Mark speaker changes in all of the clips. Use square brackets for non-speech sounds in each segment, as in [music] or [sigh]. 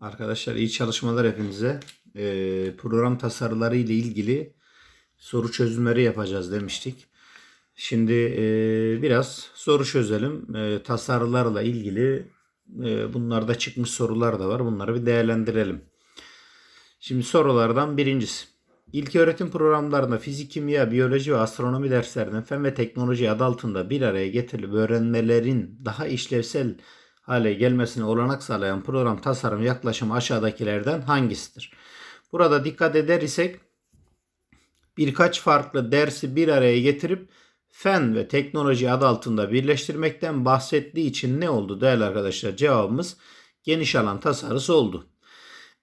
Speaker 1: Arkadaşlar iyi çalışmalar hepinize. Ee, program tasarıları ile ilgili soru çözümleri yapacağız demiştik. Şimdi e, biraz soru çözelim. E, tasarılarla ilgili e, bunlarda çıkmış sorular da var. Bunları bir değerlendirelim. Şimdi sorulardan birincisi. İlk öğretim programlarında fizik, kimya, biyoloji ve astronomi derslerinin fen ve teknoloji adı altında bir araya getirilip öğrenmelerin daha işlevsel hale gelmesine olanak sağlayan program tasarım yaklaşımı aşağıdakilerden hangisidir? Burada dikkat eder isek birkaç farklı dersi bir araya getirip fen ve teknoloji adı altında birleştirmekten bahsettiği için ne oldu değerli arkadaşlar? Cevabımız geniş alan tasarısı oldu.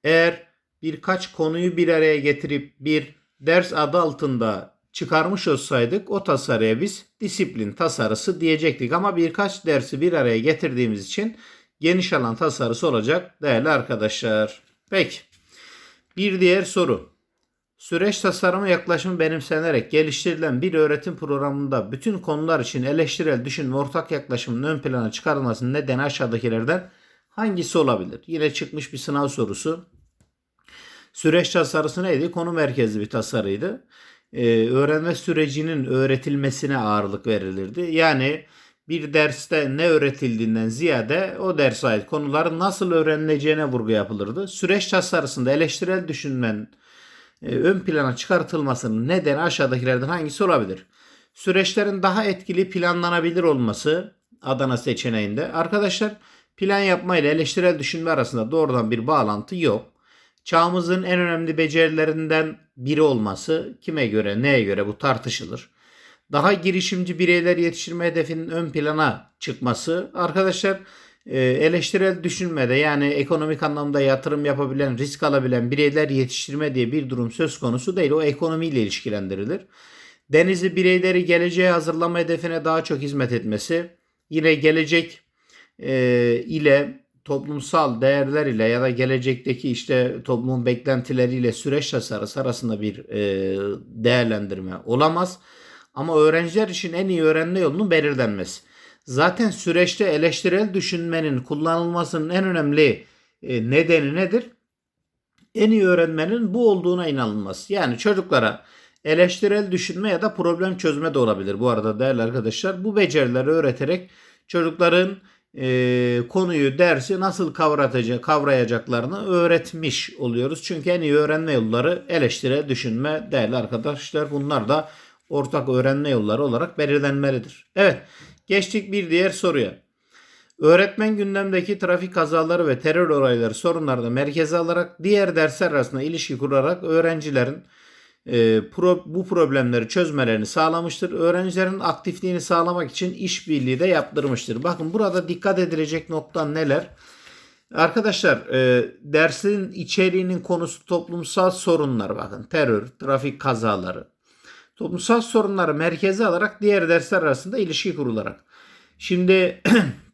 Speaker 1: Eğer birkaç konuyu bir araya getirip bir ders adı altında çıkarmış olsaydık o tasarıya biz disiplin tasarısı diyecektik. Ama birkaç dersi bir araya getirdiğimiz için geniş alan tasarısı olacak değerli arkadaşlar. Peki bir diğer soru. Süreç tasarımı yaklaşımı benimsenerek geliştirilen bir öğretim programında bütün konular için eleştirel düşünme ortak yaklaşımın ön plana çıkarılmasının nedeni aşağıdakilerden hangisi olabilir? Yine çıkmış bir sınav sorusu. Süreç tasarısı neydi? Konu merkezli bir tasarıydı. Ee, öğrenme sürecinin öğretilmesine ağırlık verilirdi. Yani bir derste ne öğretildiğinden ziyade o derse ait konuların nasıl öğrenileceğine vurgu yapılırdı. Süreç tasarısında eleştirel düşünmenin e, ön plana çıkartılmasının nedeni aşağıdakilerden hangisi olabilir? Süreçlerin daha etkili planlanabilir olması Adana seçeneğinde. Arkadaşlar plan yapma ile eleştirel düşünme arasında doğrudan bir bağlantı yok. Çağımızın en önemli becerilerinden biri olması kime göre neye göre bu tartışılır. Daha girişimci bireyler yetiştirme hedefinin ön plana çıkması arkadaşlar e, eleştirel düşünmede yani ekonomik anlamda yatırım yapabilen, risk alabilen bireyler yetiştirme diye bir durum söz konusu değil. O ekonomiyle ilişkilendirilir. Denizli bireyleri geleceğe hazırlama hedefine daha çok hizmet etmesi, yine gelecek e, ile toplumsal değerler ile ya da gelecekteki işte toplumun beklentileriyle süreç tasarısı arasında bir e, değerlendirme olamaz. Ama öğrenciler için en iyi öğrenme yolunun belirlenmesi. Zaten süreçte eleştirel düşünmenin kullanılmasının en önemli e, nedeni nedir? En iyi öğrenmenin bu olduğuna inanılması. Yani çocuklara eleştirel düşünme ya da problem çözme de olabilir bu arada değerli arkadaşlar. Bu becerileri öğreterek çocukların e, konuyu, dersi nasıl kavratacak, kavrayacaklarını öğretmiş oluyoruz. Çünkü en iyi öğrenme yolları eleştire, düşünme değerli arkadaşlar. Bunlar da ortak öğrenme yolları olarak belirlenmelidir. Evet, geçtik bir diğer soruya. Öğretmen gündemdeki trafik kazaları ve terör olayları sorunlarda merkeze alarak diğer dersler arasında ilişki kurarak öğrencilerin e, pro, bu problemleri çözmelerini sağlamıştır. Öğrencilerin aktifliğini sağlamak için işbirliği de yaptırmıştır. Bakın burada dikkat edilecek nokta neler? Arkadaşlar e, dersin içeriğinin konusu toplumsal sorunlar bakın terör, trafik kazaları. Toplumsal sorunları merkeze alarak diğer dersler arasında ilişki kurularak. Şimdi [clears throat]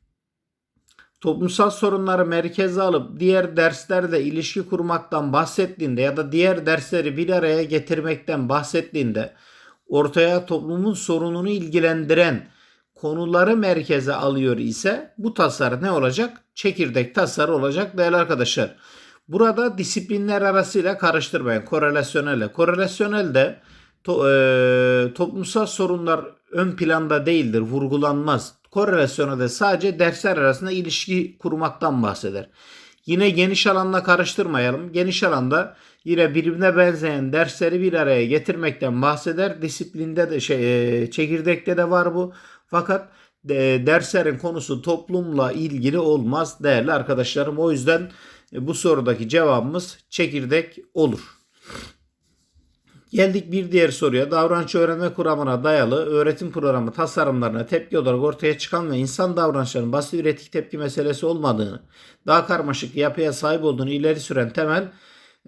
Speaker 1: toplumsal sorunları merkeze alıp diğer derslerle ilişki kurmaktan bahsettiğinde ya da diğer dersleri bir araya getirmekten bahsettiğinde ortaya toplumun sorununu ilgilendiren konuları merkeze alıyor ise bu tasarı ne olacak? Çekirdek tasarı olacak değerli arkadaşlar. Burada disiplinler arasıyla karıştırmayın. Korelasyonelle. Korelasyonel de to, e, toplumsal sorunlar ön planda değildir, vurgulanmaz. Korelasyonu da sadece dersler arasında ilişki kurmaktan bahseder. Yine geniş alanla karıştırmayalım. Geniş alanda yine birbirine benzeyen dersleri bir araya getirmekten bahseder. Disiplinde de şey, e, çekirdekte de var bu. Fakat e, derslerin konusu toplumla ilgili olmaz değerli arkadaşlarım. O yüzden e, bu sorudaki cevabımız çekirdek olur. Geldik bir diğer soruya. Davranış öğrenme kuramına dayalı öğretim programı tasarımlarına tepki olarak ortaya çıkan ve insan davranışlarının basit üretik tepki meselesi olmadığını, daha karmaşık yapıya sahip olduğunu ileri süren temel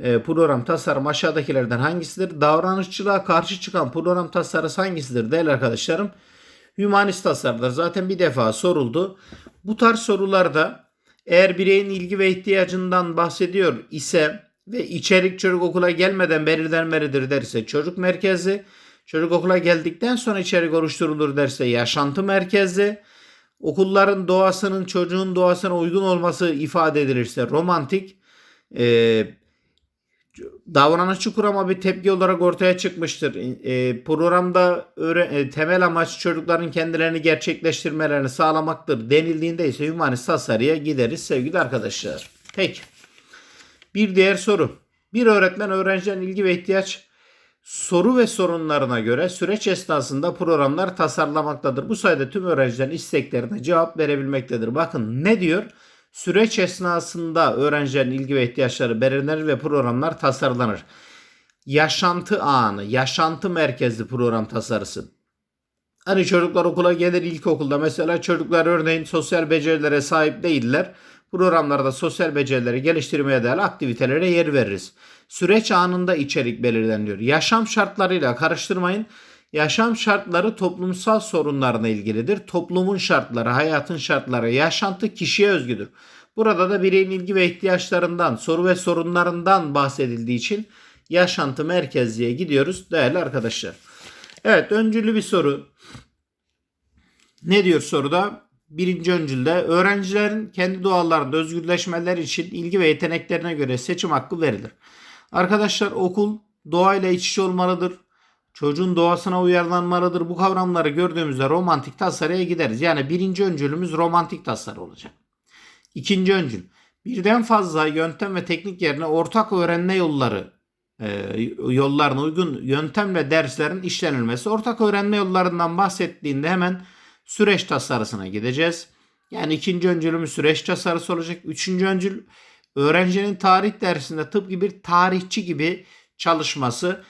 Speaker 1: e, program tasarım aşağıdakilerden hangisidir? Davranışçılığa karşı çıkan program tasarısı hangisidir değerli arkadaşlarım? Hümanist tasarımlar zaten bir defa soruldu. Bu tarz sorularda eğer bireyin ilgi ve ihtiyacından bahsediyor ise ve içerik çocuk okula gelmeden belirlenmelidir derse çocuk merkezi, çocuk okula geldikten sonra içerik oluşturulur derse yaşantı merkezi, okulların doğasının çocuğun doğasına uygun olması ifade edilirse romantik, e, davranışçı kurama bir tepki olarak ortaya çıkmıştır. E, programda öğre- e, temel amaç çocukların kendilerini gerçekleştirmelerini sağlamaktır denildiğinde ise hümanist tasarıya gideriz sevgili arkadaşlar. Peki. Bir diğer soru. Bir öğretmen öğrencilerin ilgi ve ihtiyaç soru ve sorunlarına göre süreç esnasında programlar tasarlamaktadır. Bu sayede tüm öğrencilerin isteklerine cevap verebilmektedir. Bakın ne diyor? Süreç esnasında öğrencilerin ilgi ve ihtiyaçları belirlenir ve programlar tasarlanır. Yaşantı anı, yaşantı merkezli program tasarısı. Hani çocuklar okula gelir ilkokulda mesela çocuklar örneğin sosyal becerilere sahip değiller. Programlarda sosyal becerileri geliştirmeye değer aktivitelere yer veririz. Süreç anında içerik belirleniyor. Yaşam şartlarıyla karıştırmayın. Yaşam şartları toplumsal sorunlarına ilgilidir. Toplumun şartları, hayatın şartları, yaşantı kişiye özgüdür. Burada da bireyin ilgi ve ihtiyaçlarından, soru ve sorunlarından bahsedildiği için yaşantı merkezliğe gidiyoruz değerli arkadaşlar. Evet öncüllü bir soru. Ne diyor soruda? Birinci öncülde öğrencilerin kendi doğallarında özgürleşmeleri için ilgi ve yeteneklerine göre seçim hakkı verilir. Arkadaşlar okul doğayla iç içe olmalıdır. Çocuğun doğasına uyarlanmalıdır. Bu kavramları gördüğümüzde romantik tasarıya gideriz. Yani birinci öncülümüz romantik tasarı olacak. İkinci öncül. Birden fazla yöntem ve teknik yerine ortak öğrenme yolları e, yollarına uygun yöntemle derslerin işlenilmesi. Ortak öğrenme yollarından bahsettiğinde hemen süreç tasarısına gideceğiz. Yani ikinci öncülümüz süreç tasarısı olacak. Üçüncü öncül öğrencinin tarih dersinde tıpkı bir tarihçi gibi çalışması,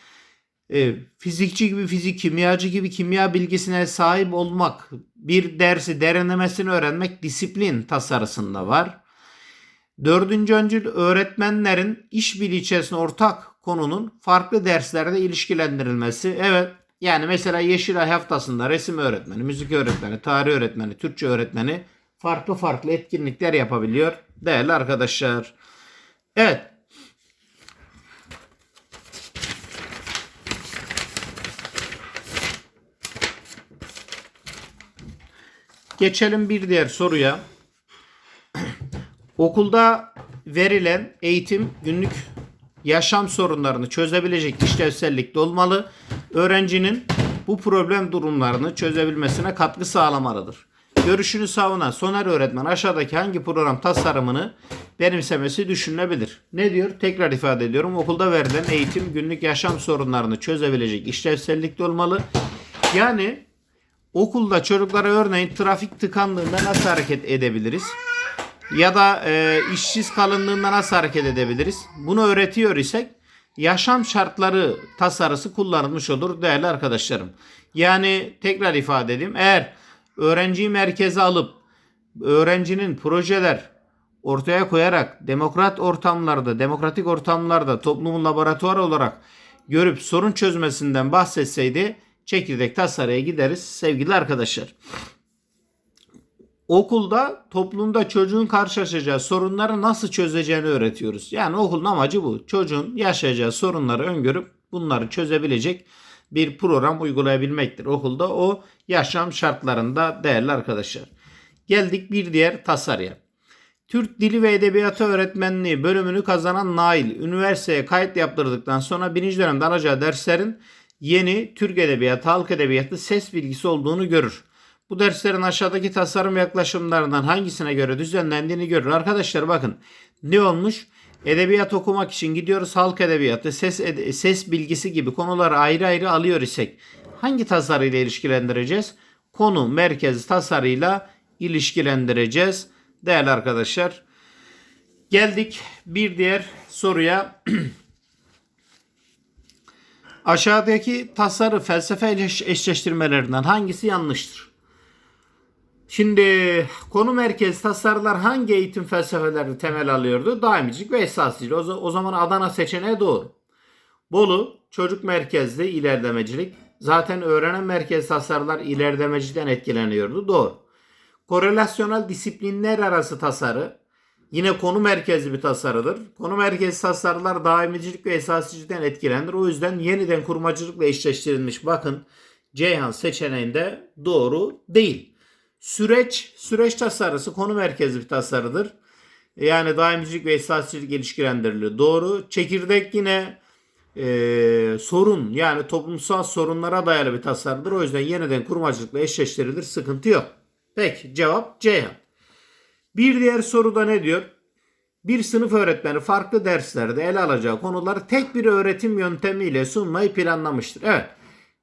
Speaker 1: e, fizikçi gibi fizik, kimyacı gibi kimya bilgisine sahip olmak, bir dersi derinlemesine öğrenmek disiplin tasarısında var. Dördüncü öncül öğretmenlerin işbirliği içerisinde ortak konunun farklı derslerde ilişkilendirilmesi. Evet yani mesela Yeşilay haftasında resim öğretmeni, müzik öğretmeni, tarih öğretmeni, Türkçe öğretmeni farklı farklı etkinlikler yapabiliyor değerli arkadaşlar. Evet. Geçelim bir diğer soruya. [clears throat] Okulda verilen eğitim günlük yaşam sorunlarını çözebilecek işlevsellikte olmalı. Öğrencinin bu problem durumlarını çözebilmesine katkı sağlamalıdır. Görüşünü savunan Soner öğretmen aşağıdaki hangi program tasarımını benimsemesi düşünülebilir? Ne diyor? Tekrar ifade ediyorum. Okulda verilen eğitim günlük yaşam sorunlarını çözebilecek işlevsellikte olmalı. Yani okulda çocuklara örneğin trafik tıkanlığında nasıl hareket edebiliriz? Ya da e, işsiz kalınlığında nasıl hareket edebiliriz? Bunu öğretiyor isek yaşam şartları tasarısı kullanılmış olur değerli arkadaşlarım. Yani tekrar ifade edeyim. Eğer öğrenciyi merkeze alıp öğrencinin projeler ortaya koyarak demokrat ortamlarda, demokratik ortamlarda toplumun laboratuvarı olarak görüp sorun çözmesinden bahsetseydi çekirdek tasarıya gideriz sevgili arkadaşlar. Okulda toplumda çocuğun karşılaşacağı sorunları nasıl çözeceğini öğretiyoruz. Yani okulun amacı bu. Çocuğun yaşayacağı sorunları öngörüp bunları çözebilecek bir program uygulayabilmektir. Okulda o yaşam şartlarında değerli arkadaşlar. Geldik bir diğer tasarıya. Türk Dili ve Edebiyatı Öğretmenliği bölümünü kazanan Nail, üniversiteye kayıt yaptırdıktan sonra birinci dönemde alacağı derslerin yeni Türk Edebiyatı, Halk Edebiyatı, ses bilgisi olduğunu görür. Bu derslerin aşağıdaki tasarım yaklaşımlarından hangisine göre düzenlendiğini görür. Arkadaşlar bakın ne olmuş? Edebiyat okumak için gidiyoruz halk edebiyatı, ses ed- ses bilgisi gibi konuları ayrı ayrı alıyor isek hangi tasarıyla ilişkilendireceğiz? Konu merkez tasarıyla ilişkilendireceğiz değerli arkadaşlar. Geldik bir diğer soruya. [clears throat] Aşağıdaki tasarı felsefe eş- eşleştirmelerinden hangisi yanlıştır? Şimdi konu merkezi tasarılar hangi eğitim felsefeleri temel alıyordu? Daimicilik ve esasicilik. O, o zaman Adana seçeneği doğru. Bolu çocuk merkezli ilerlemecilik. Zaten öğrenen merkez tasarılar ilerlemeciden etkileniyordu. Doğru. Korelasyonel disiplinler arası tasarı yine konu merkezli bir tasarıdır. Konu merkezli tasarılar daimicilik ve esasicilikten etkilenir. O yüzden yeniden kurmacılıkla eşleştirilmiş. Bakın Ceyhan seçeneğinde doğru değil. Süreç, süreç tasarısı konu merkezli bir tasarıdır. Yani daimcilik ve esasçılık ilişkilendiriliyor. Doğru. Çekirdek yine e, sorun yani toplumsal sorunlara dayalı bir tasarıdır. O yüzden yeniden kurmacılıkla eşleştirilir. Sıkıntı yok. Peki cevap Ceyhan. Bir diğer soruda ne diyor? Bir sınıf öğretmeni farklı derslerde ele alacağı konuları tek bir öğretim yöntemiyle sunmayı planlamıştır. Evet.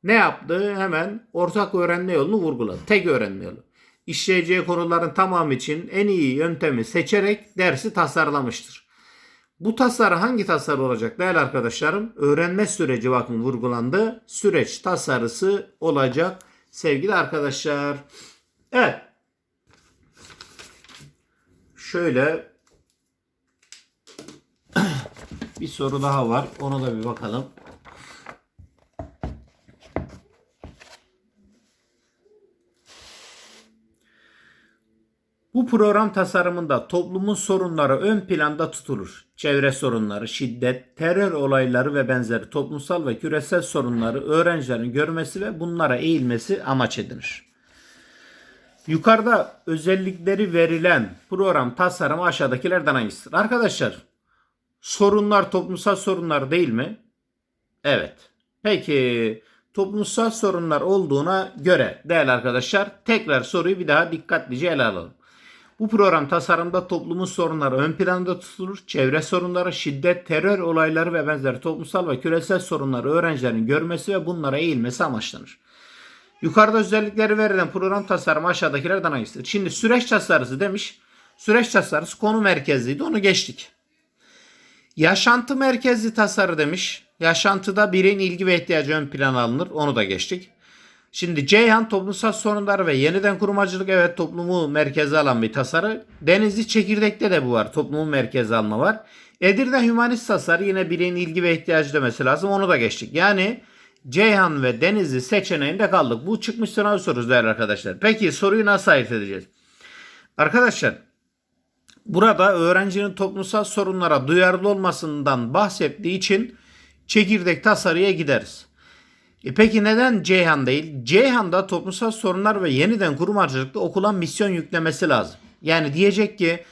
Speaker 1: Ne yaptı? Hemen ortak öğrenme yolunu vurguladı. Tek öğrenme yolu. İşleyeceği konuların tamamı için en iyi yöntemi seçerek dersi tasarlamıştır. Bu tasarı hangi tasarı olacak değerli arkadaşlarım? Öğrenme süreci bakın vurgulandı. Süreç tasarısı olacak sevgili arkadaşlar. Evet. Şöyle [clears throat] bir soru daha var. Ona da bir bakalım. Bu program tasarımında toplumun sorunları ön planda tutulur. Çevre sorunları, şiddet, terör olayları ve benzeri toplumsal ve küresel sorunları öğrencilerin görmesi ve bunlara eğilmesi amaç edinir. Yukarıda özellikleri verilen program tasarımı aşağıdakilerden hangisidir? Arkadaşlar sorunlar toplumsal sorunlar değil mi? Evet. Peki toplumsal sorunlar olduğuna göre değerli arkadaşlar tekrar soruyu bir daha dikkatlice ele alalım. Bu program tasarımda toplumun sorunları ön planda tutulur. Çevre sorunları, şiddet, terör olayları ve benzeri toplumsal ve küresel sorunları öğrencilerin görmesi ve bunlara eğilmesi amaçlanır. Yukarıda özellikleri verilen program tasarımı aşağıdakilerden hangisidir? Şimdi süreç tasarısı demiş. Süreç tasarısı konu merkezliydi. Onu geçtik. Yaşantı merkezli tasarı demiş. Yaşantıda bireyin ilgi ve ihtiyacı ön plana alınır. Onu da geçtik. Şimdi Ceyhan toplumsal sorunlar ve yeniden kurmacılık evet toplumu merkeze alan bir tasarı. Denizli Çekirdek'te de bu var. Toplumu merkeze alma var. Edirne Hümanist tasarı yine bireyin ilgi ve ihtiyacı demesi lazım. Onu da geçtik. Yani Ceyhan ve Denizli seçeneğinde kaldık. Bu çıkmış sınav sorusu değerli arkadaşlar. Peki soruyu nasıl ayırt edeceğiz? Arkadaşlar burada öğrencinin toplumsal sorunlara duyarlı olmasından bahsettiği için çekirdek tasarıya gideriz. E peki neden Ceyhan değil? Ceyhan'da toplumsal sorunlar ve yeniden kurumacılıkta okula misyon yüklemesi lazım. Yani diyecek ki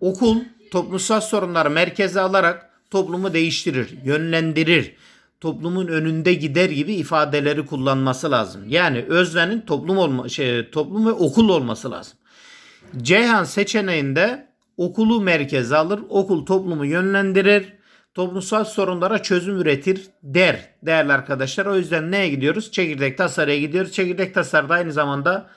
Speaker 1: okul toplumsal sorunları merkeze alarak toplumu değiştirir, yönlendirir, toplumun önünde gider gibi ifadeleri kullanması lazım. Yani öznenin toplum olma şey toplum ve okul olması lazım. Ceyhan seçeneğinde okulu merkeze alır, okul toplumu yönlendirir, toplumsal sorunlara çözüm üretir der değerli arkadaşlar. O yüzden neye gidiyoruz? Çekirdek tasarıya gidiyoruz. Çekirdek tasarıda aynı zamanda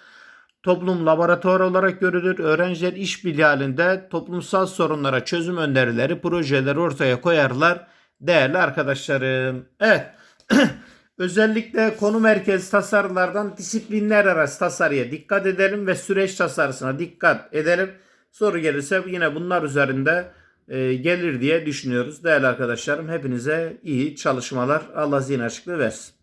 Speaker 1: toplum laboratuvar olarak görülür. Öğrenciler işbirliği halinde toplumsal sorunlara çözüm önerileri, projeleri ortaya koyarlar değerli arkadaşlarım. Evet. [clears throat] Özellikle konu merkezi tasarılardan disiplinler arası tasarıya dikkat edelim ve süreç tasarısına dikkat edelim. Soru gelirse yine bunlar üzerinde gelir diye düşünüyoruz. Değerli arkadaşlarım hepinize iyi çalışmalar. Allah zihin açıklığı versin.